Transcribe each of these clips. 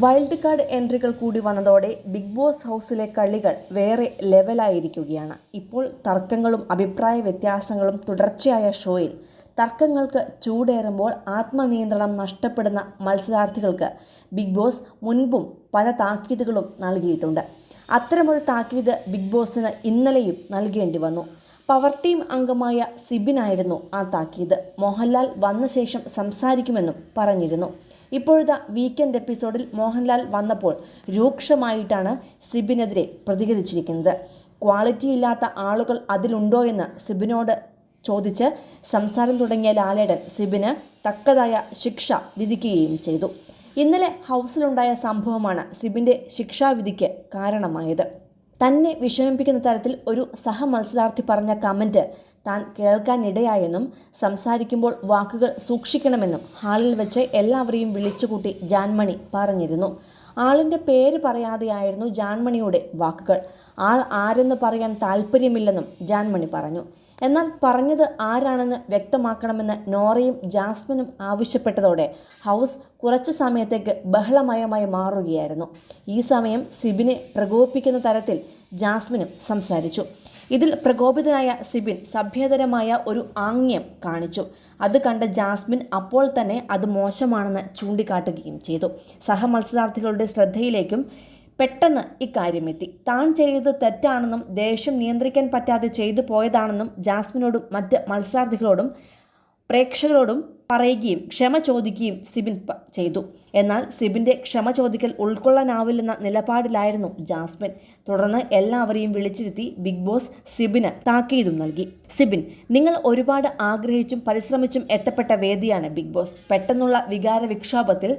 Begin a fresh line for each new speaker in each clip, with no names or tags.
Wild card എൻട്രികൾ കൂടി വന്നതോടെ ബിഗ് ബോസ് ഹൗസിലെ കളികൾ വേറെ ലെവലായിരിക്കുകയാണ്. ഇപ്പോൾ തർക്കങ്ങളും അഭിപ്രായ വ്യത്യാസങ്ങളും തുടർച്ചയായ ഷോയിൽ തർക്കങ്ങൾക്ക് ചൂടേറുമ്പോൾ ആത്മനിയന്ത്രണം നഷ്ടപ്പെടുന്ന മത്സരാർത്ഥികൾക്ക് ബിഗ് ബോസ് മുൻപും പല താക്കീതുകളും നൽകിയിട്ടുണ്ട്. അത്തരമൊരു താക്കീത് ബിഗ് ബോസിന് ഇന്നലെയും നൽകേണ്ടി വന്നു. പവർ ടീം അംഗമായ സിബിനായിരുന്നു ആ താക്കീത്. മോഹൻലാൽ വന്ന ശേഷം സംസാരിക്കുമെന്നും പറഞ്ഞിരുന്നു. ഇപ്പോഴത്തെ വീക്കെൻഡ് എപ്പിസോഡിൽ മോഹൻലാൽ വന്നപ്പോൾ രൂക്ഷമായിട്ടാണ് സിബിനെതിരെ പ്രതികരിച്ചിരിക്കുന്നത്. ക്വാളിറ്റി ഇല്ലാത്ത ആളുകൾ അതിലുണ്ടോ എന്ന് സിബിനോട് ചോദിച്ച് സംസാരം തുടങ്ങിയ ലാലേടൻ സിബിന് തക്കതായ ശിക്ഷ വിധിക്കുകയും ചെയ്തു. ഇന്നലെ ഹൗസിലുണ്ടായ സംഭവമാണ് സിബിന്റെ ശിക്ഷാവിധിക്ക് കാരണമായത്. തന്നെ വിഷമിപ്പിക്കുന്ന തരത്തിൽ ഒരു സഹമത്സരാർത്ഥി പറഞ്ഞ കമന്റ് താൻ കേൾക്കാനിടയായെന്നും സംസാരിക്കുമ്പോൾ വാക്കുകൾ സൂക്ഷിക്കണമെന്നും ഹാളിൽ വെച്ച് എല്ലാവരെയും വിളിച്ചുകൂട്ടി ജാൻമണി പറഞ്ഞിരുന്നു. ആളിന്റെ പേര് പറയാതെയായിരുന്നു ജാൻമണിയുടെ വാക്കുകൾ. ആൾ ആരെന്ന് പറയാൻ താല്പര്യമില്ലെന്നും ജാൻമണി പറഞ്ഞു. എന്നാൽ പറഞ്ഞത് ആരാണെന്ന് വ്യക്തമാക്കണമെന്ന് നോറയും ജാസ്മിനും ആവശ്യപ്പെട്ടതോടെ ഹൗസ് കുറച്ചു സമയത്തേക്ക് ബഹളമയമായി മാറുകയായിരുന്നു. ഈ സമയം സിബിനെ പ്രകോപിപ്പിക്കുന്ന തരത്തിൽ ജാസ്മിനും സംസാരിച്ചു. ഇതിൽ പ്രകോപിതനായ സിബിൻ സഭ്യതരമായ ഒരു ആംഗ്യം കാണിച്ചു. അത് കണ്ട ജാസ്മിൻ അപ്പോൾ തന്നെ അത് മോശമാണെന്ന് ചൂണ്ടിക്കാട്ടുകയും ചെയ്തു. സഹമത്സരാർത്ഥികളുടെ ശ്രദ്ധയിലേക്കും പെട്ടെന്ന് ഇക്കാര്യമെത്തി. താൻ ചെയ്തത് തെറ്റാണെന്നും ദേഷ്യം നിയന്ത്രിക്കാൻ പറ്റാതെ ചെയ്തു പോയതാണെന്നും ജാസ്മിനോടും മറ്റ് മത്സരാർത്ഥികളോടും പ്രേക്ഷകരോടും പറയുകയും ക്ഷമ ചോദിക്കുകയും സിബിൻ ചെയ്തു. എന്നാൽ സിബിന്റെ ക്ഷമ ചോദിക്കൽ ഉൾക്കൊള്ളാനാവില്ലെന്ന നിലപാടിലായിരുന്നു ജാസ്മിൻ. തുടർന്ന് എല്ലാവരെയും വിളിച്ചിരുത്തി ബിഗ് ബോസ് സിബിന് താക്കീതും നൽകി. സിബിൻ നിങ്ങൾ ഒരുപാട് ആഗ്രഹിച്ചും പരിശ്രമിച്ചും എത്തപ്പെട്ട വേദിയാണ് ബിഗ് ബോസ്. പെട്ടെന്നുള്ള വികാര വിക്ഷോഭത്തിൽ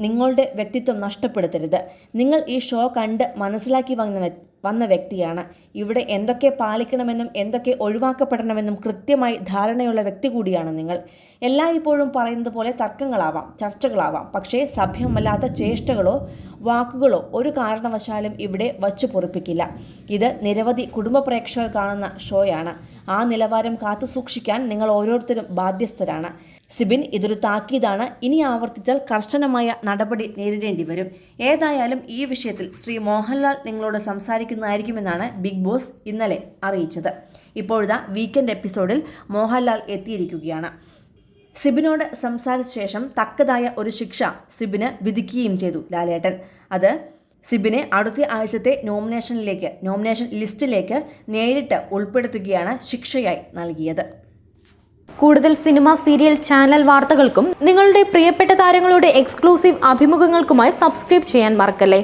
നിങ്ങളുടെ വ്യക്തിത്വം നഷ്ടപ്പെടുത്തരുത്. നിങ്ങൾ ഈ ഷോ കണ്ട് മനസ്സിലാക്കി വന്ന വന്ന വ്യക്തിയാണ്. ഇവിടെ എന്തൊക്കെ പാലിക്കണമെന്നും എന്തൊക്കെ ഒഴിവാക്കപ്പെടണമെന്നും കൃത്യമായി ധാരണയുള്ള വ്യക്തി കൂടിയാണ് നിങ്ങൾ. എല്ലായ്പ്പോഴും പറയുന്നത് പോലെ തർക്കങ്ങളാവാം ചർച്ചകളാവാം. പക്ഷേ സഭ്യമല്ലാത്ത ചേഷ്ടകളോ വാക്കുകളോ ഒരു കാരണവശാലും ഇവിടെ വച്ചു പൊറിപ്പിക്കില്ല. ഇത് നിരവധി കുടുംബ പ്രേക്ഷകർ കാണുന്ന ഷോയാണ്. ആ നിലവാരം കാത്തു സൂക്ഷിക്കാൻ നിങ്ങൾ ഓരോരുത്തരും ബാധ്യസ്ഥരാണ്. സിബിൻ ഇതൊരു താക്കീതാണ്. ഇനി ആവർത്തിച്ചാൽ കർശനമായ നടപടി നേരിടേണ്ടി വരും. ഏതായാലും ഈ വിഷയത്തിൽ ശ്രീ മോഹൻലാൽ നിങ്ങളോട് സംസാരിക്കുന്നതായിരിക്കുമെന്നാണ് ബിഗ് ബോസ് ഇന്നലെ അറിയിച്ചത്. ഇപ്പോഴത്തെ വീക്കെൻഡ് എപ്പിസോഡിൽ മോഹൻലാൽ എത്തിയിരിക്കുകയാണ്. സിബിനോട് സംസാരിച്ച ശേഷം തക്കതായ ഒരു ശിക്ഷ സിബിന് വിധിക്കുകയും ചെയ്തു ലാലേട്ടൻ. അത് സിബിനെ അടുത്ത ആഴ്ചത്തെ നോമിനേഷനിലേക്ക് നോമിനേഷൻ ലിസ്റ്റിലേക്ക് നേരിട്ട് ഉൾപ്പെടുത്തുകയാണ് ശിക്ഷയായി നൽകിയത്.
കൂടുതൽ സിനിമ സീരിയൽ ചാനൽ വാർത്തകൾക്കും നിങ്ങളുടെ പ്രിയപ്പെട്ട താരങ്ങളുടെ എക്സ്ക്ലൂസീവ് അഭിമുഖങ്ങൾക്കുമായി സബ്സ്ക്രൈബ് ചെയ്യാൻ മറക്കല്ലേ?